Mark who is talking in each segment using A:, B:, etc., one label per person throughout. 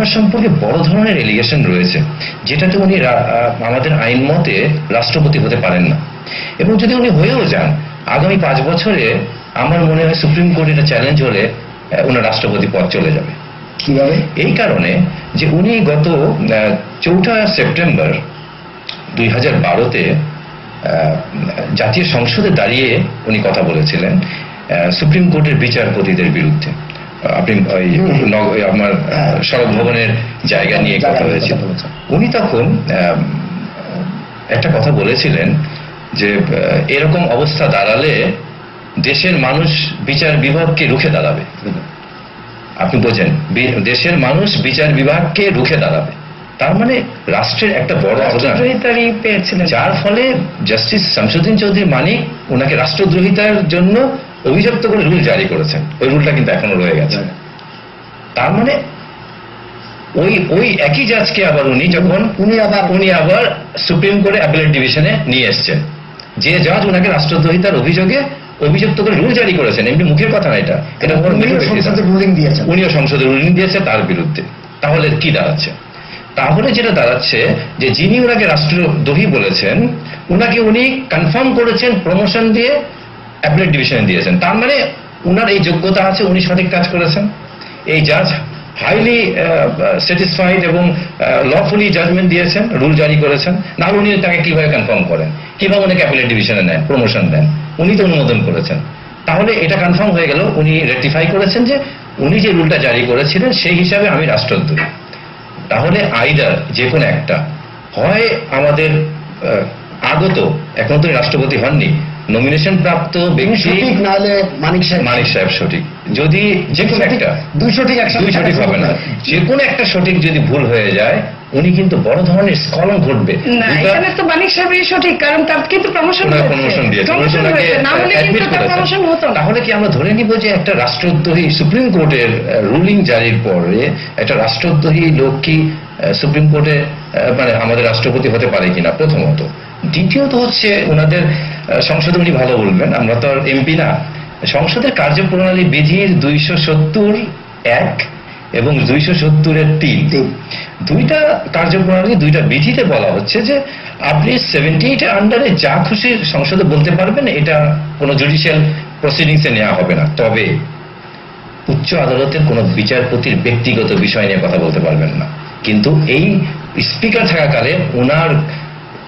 A: ওনার সম্পর্কে বড় ধরনের এলিগেশন রয়েছে যেটাতে উনি আমাদের আইন মতে রাষ্ট্রপতি হতে পারেন না। এবং যদি উনি হয়েও যান আগামী পাঁচ বছরে আমার মনে হয় সুপ্রিম কোর্ট এটা চ্যালেঞ্জ হলে ওনার রাষ্ট্রপতি পদ চলে যাবে।
B: কীভাবে?
A: এই কারণে যে উনি গত চৌঠা সেপ্টেম্বর দুই হাজার বারোতে জাতীয় সংসদে দাঁড়িয়ে উনি কথা বলেছিলেন আহ, সুপ্রিম কোর্টের বিচারপতিদের বিরুদ্ধে। আপনি ওই আমার সড়ক ভবনের জায়গা নিয়ে কথা হয়েছিল। উনি তখন একটা কথা বলেছিলেন যে এরকম অবস্থা দাঁড়ালে দেশের মানুষ বিচার বিভাগকে রুখে দাঁড়াবে। আপনি বোঝেন দেশের মানুষ বিচার বিভাগকে রুখে দাঁড়াবে। তার মানে রাষ্ট্রের একটা বড় অবদান।
C: পেয়েছিলেন।
A: যার ফলে জাস্টিস শামসুদ্দিন চৌধুরী মানিক ওনাকে রাষ্ট্রদ্রোহিতার জন্য অভিযুক্ত করে রুল জারি করেছেন। ওই রুলটা কিন্তু এখনও রয়ে গেছে। তার মানে ওই ওই একই জাজকে আবার উনি যখন
B: উনি আবার
A: উনি আবার সুপ্রিম কোর্টে অ্যাপেলেট ডিভিশনে নিয়ে এসছেন। যে জাজ ওনাকে রাষ্ট্রদ্রোহিতার অভিযোগে অভিযুক্ত করে রুল জারি করেছেন এমনি মুখের কথা না এটা। এটা
B: রুলিং
A: উনিও সংসদে রুলিং দিয়েছে তার বিরুদ্ধে। তাহলে কি দাঁড়াচ্ছে? তাহলে যেটা দাঁড়াচ্ছে যে যিনি ওনাকে রাষ্ট্রদ্রোহী বলেছেন ওনাকে উনি কনফার্ম করেছেন প্রমোশন দিয়ে অ্যাপলেট ডিভিশনে দিয়েছেন। তার মানে উনার এই যোগ্যতা আছে, উনি সঠিক কাজ করেছেন। এই জাজ হাইলি স্যাটিসফাইড এবং লফুলি জাজমেন্ট দিয়েছেন রুল জারি করেছেন। না উনি তাকে কীভাবে কনফার্ম করেন? কীভাবে উনি অ্যাপেলেট ডিভিশনে নেন প্রমোশন দেন? উনি তো অনুমোদন করেছেন। তাহলে এটা কনফার্ম হয়ে গেল, উনি রেকটিফাই করেছেন যে উনি যে রুলটা জারি করেছিলেন, সেই হিসাবে আমি রাষ্ট্রদ্রোহী। তাহলে আইদার যে কোনো একটা, হয় আমাদের আগত এখন তো রাষ্ট্রপতি হননি। নমিনেশন প্রাপ্ত ব্যক্তি
B: সঠিক মানিক সাহেব
A: মানিক সাহেব সঠিক। যদি যে কোনো একটা
B: দুই সঠিক একসাথে
A: দুই সঠিক হবে না। যে কোনো একটা সঠিক যদি ভুল হয়ে যায় উনি কিন্তু বড় ধরনের স্কলন ঘটবে।
C: না এখানে তো মানিক সাহেবই সঠিক কারণ তার কিন্তু প্রমোশন
A: প্রমোশন দিয়েছে।
C: প্রমোশন
A: ওনাকে
C: হয়েছে না হলে কিন্তু
A: admit
C: তার
A: করেছেন।
C: প্রমোশন হতো
A: তাহলে কি আমরা ধরে নিব যে একটা রাষ্ট্রদ্রোহী সুপ্রিম কোর্টের রুলিং জারির পরে একটা রাষ্ট্রদ্রোহী লোক কি সুপ্রিম কোর্টে মানে আমাদের রাষ্ট্রপতি হতে পারে কিনা প্রথমত? দ্বিতীয়ত হচ্ছে ওনাদের সংসদে উনি ভালো বলবেন আমরা তো আর এমপি না। সংসদের কার্যপ্রণালী বিধির দুইশো সত্তর এক এবং দুইশো সত্তরের তিন।
B: তিন।
A: দুইটা কার্যপ্রণালী দুইটা বিধিতে বলা হচ্ছে যে আপনি সেভেন্টি এইটের আন্ডারে যা খুশি সংসদে বলতে পারবেন এটা কোনো জুডিশিয়াল প্রসিডিংসে নেওয়া হবে না। তবে উচ্চ আদালতের কোনো বিচারপতির ব্যক্তিগত বিষয় নিয়ে কথা বলতে পারবেন না। কিন্তু এই স্পিকার থাকাকালে ওনার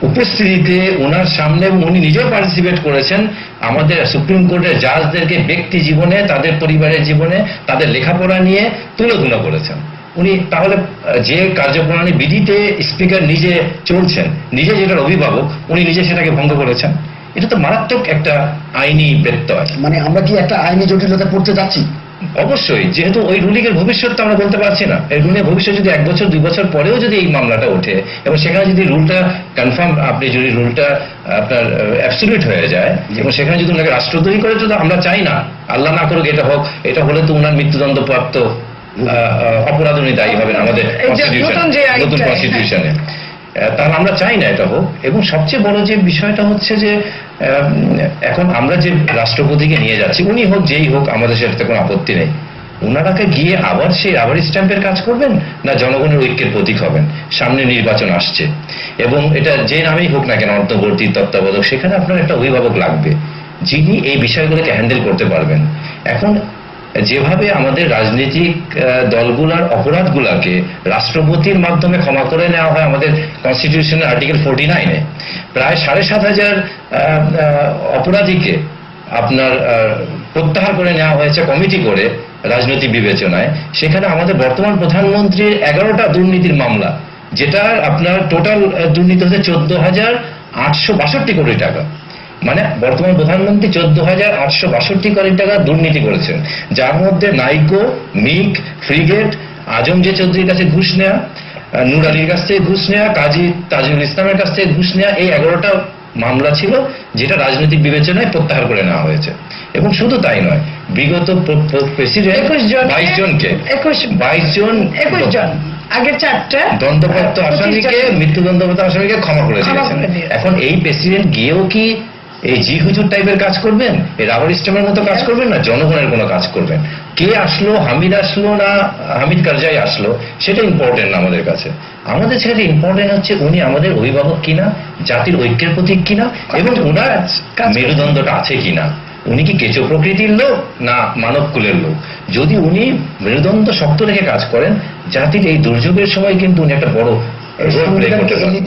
A: উপস্থিতিতে ওনার সামনে উনি নিজেও পার্টিসিপেট করেছেন আমাদের সুপ্রিম কোর্টের জাজদেরকে ব্যক্তি জীবনে, তাদের পরিবারের জীবনে, তাদের লেখাপড়া নিয়ে তুলোধুলো করেছেন। উনি তাহলে যে কার্যপ্রণালী বিধিতে স্পিকার নিজে চলছেন, নিজে যেটার অভিভাবক, উনি নিজে সেটাকে ভঙ্গ করেছেন। এটা তো মারাত্মক একটা আইনি ব্যত্যয়।
B: মানে আমরা কি একটা আইনি জটিলতা পড়তে যাচ্ছি?
A: অবশ্যই যেহেতু ওই রুলিং এর ভবিষ্যৎ তো আমরা বলতে পারছি না। এই রুলিং এর ভবিষ্যৎ যদি এক বছর দুই বছর পরেও যদি এই মামলাটা ওঠে এবং সেখানে যদি রুলটা কনফার্ম আপনি যদি রুলটা আপনার অ্যাবসলিউট হয়ে যায় এবং সেখানে যদি ওনাকে রাষ্ট্রদ্রোহী করে তো আমরা চাই না। আল্লাহ না করুক এটা হোক এটা হলে তো ওনার মৃত্যুদণ্ড প্রাপ্ত অপরাধ উনি দায়ী হবেন আমাদের
C: নতুন।
A: কনস্টিটিউশনে তাহলে আমরা চাই না এটা হোক। এবং সবচেয়ে বড় যে বিষয়টা হচ্ছে যে এখন আমরা যে রাষ্ট্রপতিকে নিয়ে যাচ্ছি, উনি হোক যেই হোক, আমাদের সেটাতে কোনো আপত্তি নেই। ওনারাকে গিয়ে আবার সেই আবার স্ট্যাম্পের কাজ করবেন, না জনগণের ঐক্যের প্রতীক হবেন? সামনে নির্বাচন আসছে। এবং এটা যে নামেই হোক না কেন, অন্তর্বর্তী তত্ত্বাবধায়ক, সেখানে আপনার একটা অভিভাবক লাগবে। যিনি এই বিষয়গুলোকে হ্যান্ডেল করতে পারবেন। এখন যেভাবে আমাদের রাজনৈতিক দলগুলার অপরাধগুলাকে রাষ্ট্রপতির মাধ্যমে ক্ষমা করে নেওয়া হয় আমাদের কনস্টিটিউশনের আর্টিকেল ফোর্টি নাইনে প্রায় সাড়ে সাত হাজার অপরাধীকে আপনার প্রত্যাহার করে নেওয়া হয়েছে কমিটি করে রাজনৈতিক বিবেচনায়। সেখানে আমাদের বর্তমান প্রধানমন্ত্রীর এগারোটা দুর্নীতির মামলা যেটা আপনার টোটাল দুর্নীতি হচ্ছে চোদ্দ হাজার আটশো বাষট্টি কোটি টাকা। মানে বর্তমান প্রধানমন্ত্রী চোদ্দ হাজার আটশো বাষট্টি কোটি টাকা দুর্নীতি করেছেন যার মধ্যে নাইকো মিক ফ্রিগেট আজম যে চৌধুরীর কাছে ঘুষ আহ, নূর আলীর কাছ থেকে ঘুষ নেওয়া কাজী তাজুল ইসলামের কাছ থেকে ঘুষ নেওয়া এই এগারোটা মামলা ছিল যেটা রাজনৈতিক বিবেচনায় প্রত্যাহার করে নেওয়া হয়েছে এবং শুধু তাই নয় বিগত প্রেসিডেন্ট
C: একুশ জন
A: বাইশ জনকে
C: একুশ
A: বাইশ জন
C: একুশ জন আগের চারটা
A: দণ্ডপ্রাপ্ত। আসামিকে মৃত্যুদণ্ডপ্রাপ্ত আসামিকে ক্ষমা করে দিয়েছেন। এখন এই প্রেসিডেন্ট গিয়েও কি এই জি হুজুর টাইপের কাজ করবেন? এই রাবার স্টেমের মতো কাজ করবেন না জনগণের কোনো কাজ করবেন? কে আসলো হামিদ আসলো না হামিদ কারজাই আসলো? সেটা ইম্পর্টেন্ট না আমাদের কাছে। আমাদের কাছে ইম্পর্টেন্ট হচ্ছে উনি আমাদের অভিভাবক কিনা জাতির ঐক্যের প্রতীক কিনা এবং ওনার মেরুদণ্ডটা আছে কিনা? উনি কি কেঁচো প্রকৃতির লোক না মানব কুলের লোক? যদি উনি মেরুদণ্ড শক্ত রেখে কাজ করেন জাতির এই দুর্যোগের সময় কিন্তু উনি একটা বড় রোল প্লে করতে পারেন।